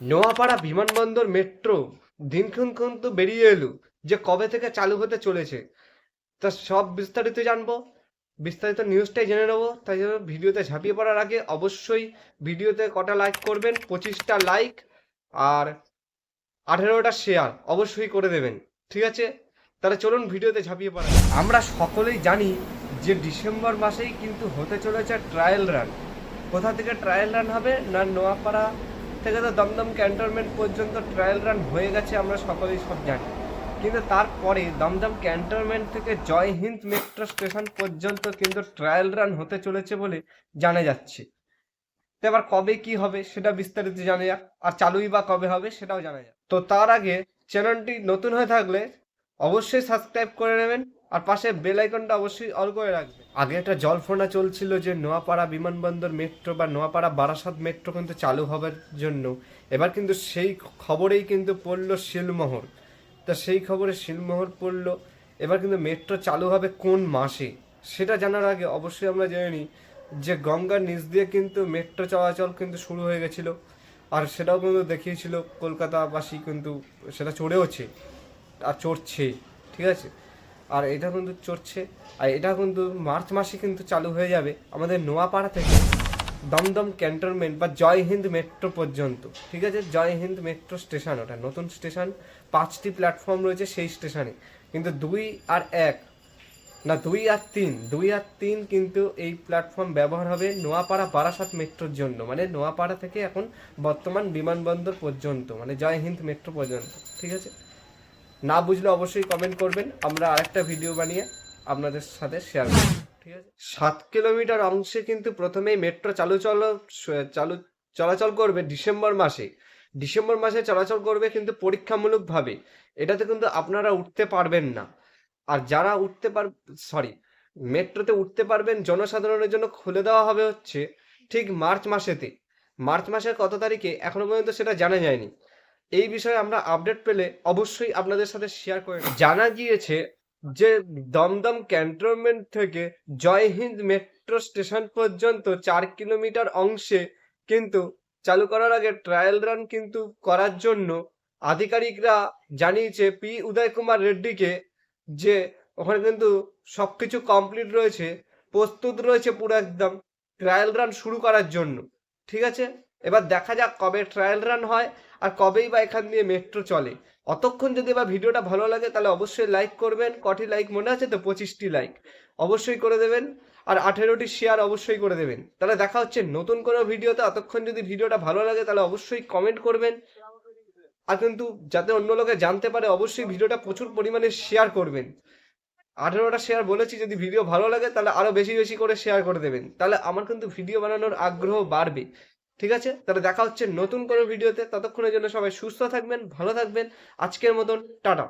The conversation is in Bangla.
নোয়াপাড়া বিমানবন্দর মেট্রো দিনক্ষণ কিন্তু বেরিয়ে এলো যে কবে থেকে চালু হতে চলেছে। তা সব বিস্তারিত জানব। বিস্তারিত নিউজটাই জেনে নেব। তাই জন্য ভিডিওতে ঝাঁপিয়ে পড়ার আগে অবশ্যই ভিডিওতে কটা লাইক করবেন, পঁচিশটা লাইক আর আঠেরোটা শেয়ার অবশ্যই করে দেবেন। ঠিক আছে? তাহলে চলুন ভিডিওতে ঝাঁপিয়ে পড়া আমরা সকলেই জানি যে ডিসেম্বর মাসেই কিন্তু হতে চলেছে ট্রায়াল রান কোথা থেকে ট্রায়াল রান হবে না নোয়াপাড়া তো দমদম ক্যান্টনমেন্ট পর্যন্ত ট্রায়াল রান হয়ে গেছে, আমরা সকলেই সব জানি। কিন্তু তারপরে দমদম ক্যান্টনমেন্ট থেকে জয় হিন্দ মেট্রো স্টেশন পর্যন্ত কিন্তু ট্রায়াল রান হতে চলেছে বলে জানা যাচ্ছে। তো এবার কবে কি হবে সেটা বিস্তারিত জানা যাক, আর চালুই বা কবে হবে সেটাও জানা যাক। তো তার আগে চ্যানেলটি নতুন হয়ে থাকলে অবশ্যই সাবস্ক্রাইব করে নেবেন। আর পাশে বেল আইকনটা অবশ্যই অল করে রাখবেন। আগে একটা জল্পনা চলছিল যে নোয়াপাড়া বিমানবন্দর মেট্রো বা নোয়াপাড়া বারাসাত মেট্রো কিন্তু চালু হবার জন্য। এবার কিন্তু সেই খবরেই কিন্তু পড়ল শিলমোহর। তা সেই খবরে শিলমোহর পড়ল, এবার কিন্তু মেট্রো চালু হবে কোন মাসে? সেটা জানার আগে অবশ্যই আমরা জেনে যে গঙ্গার নিচ দিয়ে কিন্তু মেট্রো চলাচল কিন্তু শুরু হয়ে গেছিল। আর সেটাও কিন্তু দেখিয়েছিল কলকাতাবাসী কিন্তু সেটা চড়েওছে। আর চড়ছে, ঠিক আছে? আর এটা কিন্তু চড়ছে, আর এটা কিন্তু মার্চ মাসে কিন্তু চালু হয়ে যাবে আমাদের নোয়াপাড়া থেকে দমদম ক্যান্টনমেন্ট বা জয় হিন্দ মেট্রো পর্যন্ত, ঠিক আছে? জয় হিন্দ মেট্রো স্টেশন, ওটা নতুন স্টেশন, পাঁচটি প্ল্যাটফর্ম রয়েছে সেই স্টেশনে। কিন্তু দুই আর এক, না, দুই আর তিন, দুই আর তিন কিন্তু এই প্ল্যাটফর্ম ব্যবহার হবে নোয়াপাড়া বারাসাত মেট্রোর জন্য মানে নোয়াপাড়া থেকে এখন বর্তমান বিমানবন্দর পর্যন্ত মানে জয় হিন্দ মেট্রো পর্যন্ত, ঠিক আছে? না বুঝলে অবশ্যই কমেন্ট করবেন। আমরা আরেকটা ভিডিও বানিয়ে আপনাদের সাথে শেয়ার করব। ঠিক আছে? সাত কিলোমিটার অংশে কিন্তু প্রথমেই মেট্রো চালু চল, চালু চলাচল করবে ডিসেম্বর মাসে। ডিসেম্বর মাসে চলাচল করবে কিন্তু পরীক্ষামূলকভাবে। এটাতে কিন্তু আপনারা উঠতে পারবেন না। আর যারা উঠতে পার সরি মেট্রোতে উঠতে পারবেন, জনসাধারণের জন্য খুলে দেওয়া হবে হচ্ছে ঠিক মার্চ মাসেতে। মার্চ মাসের কত তারিখে? এখনও পর্যন্ত সেটা জানা যায়নি। এই বিষয়ে আমরা আপডেট পেলে অবশ্যই আপনাদের সাথে শেয়ার করে জানা গিয়েছে যে দমদম ক্যান্টনমেন্ট থেকে জয় হিন্দ মেট্রো স্টেশন পর্যন্ত চার কিলোমিটার অংশে কিন্তু চালু করার আগে ট্রায়াল রান কিন্তু করার জন্য আধিকারিকরা জানিয়েছে পি উদয় কুমার রেড্ডিকে যে ওখানে কিন্তু সব কিছু কমপ্লিট রয়েছে, প্রস্তুত রয়েছে পুরো একদম ট্রায়াল রান শুরু করার জন্য। ঠিক আছে? এবার দেখা যাক কবে ট্রায়াল রান হয় আর কবেই বা এখান দিয়ে মেট্রো চলে। অতক্ষণ যদি বা ভিডিওটা ভালো লাগে তাহলে অবশ্যই লাইক করবেন, কটি লাইক মনে আছে তো পঁচিশটি লাইক অবশ্যই করে দেবেন আর আঠেরোটি শেয়ার অবশ্যই করে দেবেন। তাহলে দেখা হচ্ছে নতুন কোনো ভিডিওতে। অতক্ষণ যদি ভিডিওটা ভালো লাগে তাহলে অবশ্যই কমেন্ট করবেন। আর কিন্তু যাতে অন্য লোকে জানতে পারে, অবশ্যই ভিডিওটা প্রচুর পরিমাণে শেয়ার করবেন। আঠেরোটা শেয়ার বলেছি, যদি ভিডিও ভালো লাগে তাহলে আরও বেশি বেশি করে শেয়ার করে দেবেন। তাহলে আমার কিন্তু ভিডিও বানানোর আগ্রহ বাড়বে। ঠিক আছে? তাহলে দেখা হচ্ছে নতুন কোনো ভিডিওতে। ততক্ষণের জন্য সবাই সুস্থ থাকবেন, ভালো থাকবেন। আজকের মতন, টাটা।